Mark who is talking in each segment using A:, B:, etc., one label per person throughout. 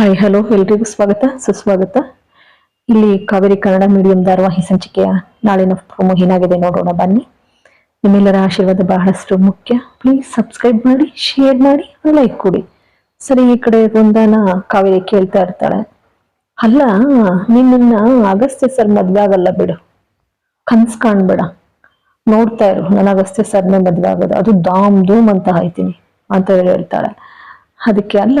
A: Hi hello ಎಲ್ರಿಗೂ ಸ್ವಾಗತ, ಸುಸ್ವಾಗತ. ಇಲ್ಲಿ ಕಾವೇರಿ ಕನ್ನಡ ಮೀಡಿಯಂ ಧಾರವಾಹಿ ಸಂಚಿಕೆಯ ನಾಳಿನ ಪ್ರೊಮೋ ಏನಾಗಿದೆ ನೋಡೋಣ ಬನ್ನಿ. ನಿಮ್ಮೆಲ್ಲರ ಆಶೀರ್ವಾದ ಬಹಳಷ್ಟು ಮುಖ್ಯ. ಪ್ಲೀಸ್ ಸಬ್ಸ್ಕ್ರೈಬ್ ಮಾಡಿ ಶೇರ್ ಮಾಡಿ ಲೈಕ್ ಕೊಡಿ. ಸರಿ, ಈ ಕಡೆ ವೃಂದಾನ ಕಾವೇರಿ ಕೇಳ್ತಾ ಇರ್ತಾಳೆ. ಅಲ್ಲ ನಿನ್ನ ಅಗಸ್ತ್ಯ ಸರ್ ಮದ್ವೆ ಆಗಲ್ಲ ಬಿಡು. ಕನ್ಸ್ ಕಾಣ್ಬೇಡ. ನೋಡ್ತಾ ಇರು, ನನ್ನ ಅಗಸ್ತ್ಯ ಸರ್ನೇ ಮದ್ವೆ ಆಗೋದು ಅದು ದಾಮ್ ಧೂಮ್ ಅಂತ ಆಯ್ತೀನಿ ಅಂತ ಹೇಳಿ ಹೇಳ್ತಾಳೆ. ಅದಕ್ಕೆ ಅಲ್ಲ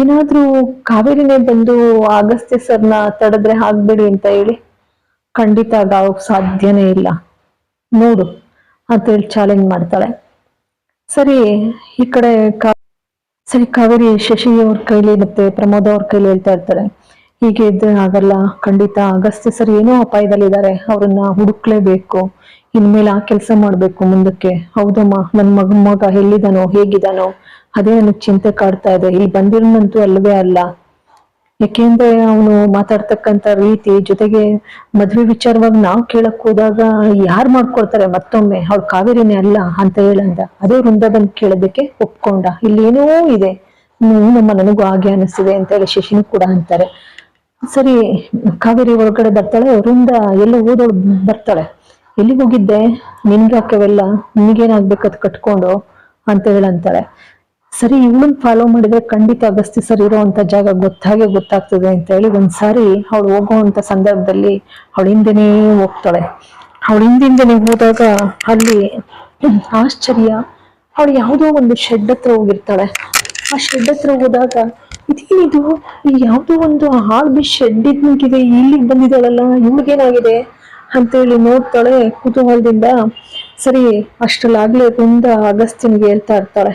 A: ಏನಾದ್ರೂ ಕಾವೇರಿನೇ ಬಂದು ಅಗಸ್ತ್ಯ ಸರ್ನ ತಡೆದ್ರೆ ಆಗ್ಬೇಡಿ ಅಂತ ಹೇಳಿ? ಖಂಡಿತ ಆಗೋಕ್ ಸಾಧ್ಯನೇ ಇಲ್ಲ. ನೋಡು, ಅಂತ ಹೇಳಿ ಚಾಲೆಂಜ್ ಮಾಡ್ತಾಳೆ. ಸರಿ, ಈ ಕಡೆ ಕಾ ಸರಿ, ಕಾವೇರಿ ಶಶಿ ಅವ್ರ ಕೈಲಿ ಮತ್ತೆ ಪ್ರಮೋದ ಅವ್ರ ಕೈಲಿ ಹೇಳ್ತಾ ಇರ್ತಾರೆ. ಹೀಗೆ ಇದ್ರೆ ಆಗಲ್ಲ ಖಂಡಿತ ಅಗಸ್ತ್ಯ ಸರ್ ಏನೋ ಅಪಾಯದಲ್ಲಿದ್ದಾರೆ, ಅವ್ರನ್ನ ಹುಡುಕ್ಲೇಬೇಕು. ಇನ್ಮೇಲೆ ಆ ಕೆಲಸ ಮಾಡ್ಬೇಕು ಮುಂದಕ್ಕೆ. ಹೌದಮ್ಮ, ನನ್ ಮಗ ಮಗ ಎಲ್ಲಿದಾನೋ ಹೇಗಿದಾನೋ ಅದೇ ನನಗ್ ಚಿಂತೆ ಕಾಡ್ತಾ ಇದೆ. ಇಲ್ಲಿ ಬಂದಿರೋನಂತೂ ಅಲ್ವೇ ಅಲ್ಲ. ಯಾಕೆಂದ್ರೆ ಅವನು ಮಾತಾಡ್ತಕ್ಕಂತ ರೀತಿ ಜೊತೆಗೆ ಮದ್ವೆ ವಿಚಾರವಾಗಿ ನಾವು ಕೇಳಕ್ ಹೋದಾಗ ಯಾರ್ ಮಾಡ್ಕೊಳ್ತಾರೆ ಮತ್ತೊಮ್ಮೆ? ಅವ್ಳು ಕಾವೇರಿನೇ ಅಲ್ಲ ಅಂತ ಹೇಳಂದ. ಅದೇ ವೃಂದ ಬಂದ್ ಕೇಳೋದಕ್ಕೆ ಒಪ್ಕೊಂಡ. ಇಲ್ಲಿ ಏನೋ ಇದೆ. ನಮ್ಮ ನನಗೂ ಹಾಗೆ ಅನಿಸ್ತಿದೆ ಅಂತ ಹೇಳಿ ಶಶಿನೂ ಕೂಡ ಅಂತಾರೆ. ಸರಿ ಕಾವೇರಿ ಒಳಗಡೆ ಬರ್ತಾಳೆ, ಅವರಿಂದ ಎಲ್ಲ ಓದೋಳು ಬರ್ತಾಳೆ. ಎಲ್ಲಿಗೆ ಹೋಗಿದ್ದೆ? ನಿನ್ಗೆ ಹಾಕವೆಲ್ಲ ನಿನ್ಗೇನಾಗ್ಬೇಕದ್ ಕಟ್ಕೊಂಡು? ಅಂತ ಹೇಳಂತಾಳೆ ಸರಿ, ಇವಳನ್ನ ಫಾಲೋ ಮಾಡಿದ್ರೆ ಖಂಡಿತ ಅಗಸ್ತಿ ಸರ್ ಇರೋಂತ ಜಾಗ ಗೊತ್ತಾಗೆ ಗೊತ್ತಾಗ್ತದೆ ಅಂತ ಹೇಳಿ ಒಂದ್ಸಾರಿ ಅವಳು ಹೋಗುವಂತ ಸಂದರ್ಭದಲ್ಲಿ ಅವಳ ಹಿಂದೆನೇ ಹೋಗ್ತಾಳೆ. ಅವಳ ಹಿಂದಿಂದನೇ ಹೋದಾಗ ಅಲ್ಲಿ ಆಶ್ಚರ್ಯ, ಅವಳು ಯಾವುದೋ ಒಂದು ಶೆಡ್ ಹತ್ರ ಹೋಗಿರ್ತಾಳೆ. ಆ ಶೆಡ್ ಹತ್ರ ಹೋದಾಗ ಇದೇನಿದು? ಯಾವುದೋ ಒಂದು ಹಾಳ್ಬಿ ಶೆಡ್ ನಿಂತಿದೆ ಇಲ್ಲಿಗೆ ಬಂದಿದ್ದಾಳಲ್ಲ ಅಂತ ಅಂತೇಳಿ ನೋಡ್ತಾಳೆ ಕುತೂಹಲದಿಂದ. ಸರಿ, ಅಷ್ಟರಲ್ಲಾಗಲೇ ಬಂದ ಅಗಸ್ತ್ಯನಿಗೆ ಹೇಳ್ತಾ ಇರ್ತಾಳೆ.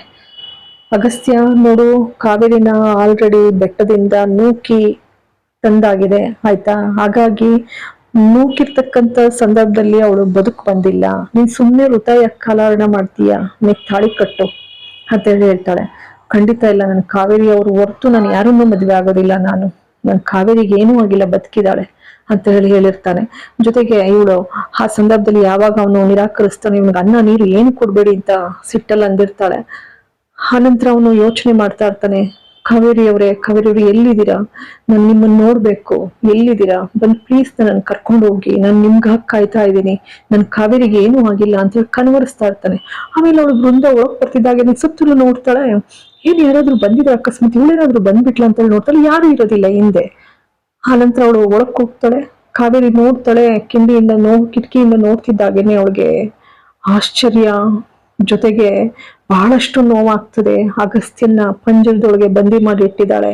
A: ಅಗಸ್ತ್ಯ ನೋಡು, ಕಾವೇರಿನ ಆಲ್ರೆಡಿ ಬೆಟ್ಟದಿಂದ ನೂಕಿ ತಂದಾಗಿದೆ, ಆಯ್ತಾ? ಹಾಗಾಗಿ ನೂಕಿರ್ತಕ್ಕಂಥ ಸಂದರ್ಭದಲ್ಲಿ ಅವಳು ಬದುಕು ಬಂದಿಲ್ಲ. ನೀನ್ ಸುಮ್ಮನೆ ಹೃದಯ ಕಾಲಹರಣ ಮಾಡ್ತೀಯ? ನೀ ತಾಳಿ ಕಟ್ಟು ಅಂತ ಹೇಳಿ ಹೇಳ್ತಾಳೆ. ಖಂಡಿತ ಇಲ್ಲ, ನನ್ನ ಕಾವೇರಿ ಅವರು ಹೊರತು ನಾನು ಯಾರನ್ನೂ ಮದುವೆ ಆಗೋದಿಲ್ಲ, ನಾನು ನನ್ನ ಕಾವೇರಿಗೆ ಏನೂ ಆಗಿಲ್ಲ ಬದುಕಿದಾಳೆ ಅಂತ ಹೇಳಿ ಹೇಳಿರ್ತಾನೆ. ಜೊತೆಗೆ ಇವಳು ಆ ಸಂದರ್ಭದಲ್ಲಿ ಯಾವಾಗ ಅವನು ನಿರಾಕರಿಸ್ತಾನೆ, ಇವನಿಗೆ ಅನ್ನ, ನೀರು ಏನು ಕೊಡ್ಬೇಡಿ ಅಂತ ಸಿಟ್ಟಲ್ಲಿ ಅಂದಿರ್ತಾಳೆ. ಆನಂತರ ಅವನು ಯೋಚನೆ ಮಾಡ್ತಾ ಇರ್ತಾನೆ ಕಾವೇರಿ ಅವರೇ ಕಾವೇರಿ ಅವರು ಎಲ್ಲಿದ್ದೀರಾ? ನಾನು ನಿಮ್ಮನ್ನ ನೋಡ್ಬೇಕು. ಎಲ್ಲಿದ್ದೀರಾ? ಬಂದ್ ಪ್ಲೀಸ್ ನನ್ನ ಕರ್ಕೊಂಡು ಹೋಗಿ ನಾನು ನಿಮ್ಗೆ ಹಾಕ್ ಕಾಯ್ತಾ ಇದ್ದೀನಿ. ನನ್ ಕಾವೇರಿಗೆ ಏನೂ ಆಗಿಲ್ಲ ಅಂತ ಹೇಳಿ ಕನ್ವರಿಸ್ತಾ ಇರ್ತಾನೆ. ಆಮೇಲೆ ಅವಳು ಬೃಂದ ಒಳಗ್ ಬರ್ತಿದ್ದಾಗ ಸುತ್ತಲೂ ನೋಡ್ತಾಳೆ. ಏನ್ ಯಾರಾದ್ರೂ ಬಂದಿದ್ರೆ ಅಕಸ್ಮಾತ್ ಇವಳೇನಾದ್ರೂ ಬಂದ್ಬಿಟ್ಲ ಅಂತ ಹೇಳಿ ನೋಡ್ತಾಳೆ. ಯಾರು ಇರೋದಿಲ್ಲ ಹಿಂದೆ. ಆನಂತರ ಅವಳು ಒಳಕ್ ಹೋಗ್ತಾಳೆ. ಕಾವೇರಿ ನೋಡ್ತಾಳೆ. ಕಿಂಡಿಯಿಂದ ನೋ ಕಿಟಕಿಯಿಂದ ನೋಡ್ತಿದ್ದಾಗೇನೆ ಅವಳಿಗೆ ಆಶ್ಚರ್ಯ. ಜೊತೆಗೆ ಬಹಳಷ್ಟು ನೋವಾಗ್ತದೆ. ಅಗಸ್ತ್ಯನ ಪಂಜರದೊಳಗೆ ಬಂದಿ ಮಾಡಿ ಇಟ್ಟಿದ್ದಾಳೆ.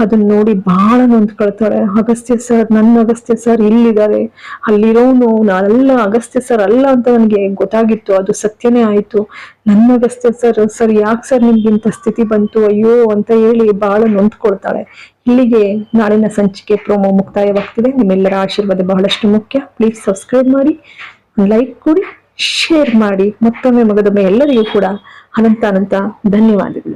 A: ಅದನ್ನ ನೋಡಿ ಬಹಳ ನೊಂದ್ಕೊಳ್ತಾಳೆ ಅಗಸ್ತ್ಯ ಸರ್ ನನ್ನ ಅಗಸ್ತ್ಯ ಸರ್ ಇಲ್ಲಿದ್ದಾರೆ. ಅಲ್ಲಿರೋನು ನಾನೆಲ್ಲ ಅಗಸ್ತ್ಯ ಸರ್ ಅಲ್ಲ ಅಂತ ನನಗೆ ಗೊತ್ತಾಗಿತ್ತು. ಅದು ಸತ್ಯನೇ ಆಯ್ತು. ನನ್ನ ಅಗಸ್ತ್ಯ ಸರ್ ಸರ್ ಯಾಕೆ ಸರ್ ನಿಮ್ಗೆ ಇಂಥ ಸ್ಥಿತಿ ಬಂತು? ಅಯ್ಯೋ ಅಂತ ಹೇಳಿ ಬಹಳ ನೊಂದ್ಕೊಳ್ತಾಳೆ. ಇಲ್ಲಿಗೆ ನಾಳಿನ ಸಂಚಿಕೆ ಪ್ರೋಮೋ ಮುಕ್ತಾಯವಾಗ್ತಿದೆ. ನಿಮ್ಮೆಲ್ಲರ ಆಶೀರ್ವಾದ ಬಹಳಷ್ಟು ಮುಖ್ಯ. ಪ್ಲೀಸ್ ಸಬ್ಸ್ಕ್ರೈಬ್ ಮಾಡಿ. ಲೈಕ್ ಕೊಡಿ. ಶೇರ್ ಮಾಡಿ ಮತ್ತೊಮ್ಮೆ ಮಗದೊಮ್ಮೆ ಎಲ್ಲರಿಗೂ ಕೂಡ ಅನಂತ ಅನಂತ ಧನ್ಯವಾದಗಳು.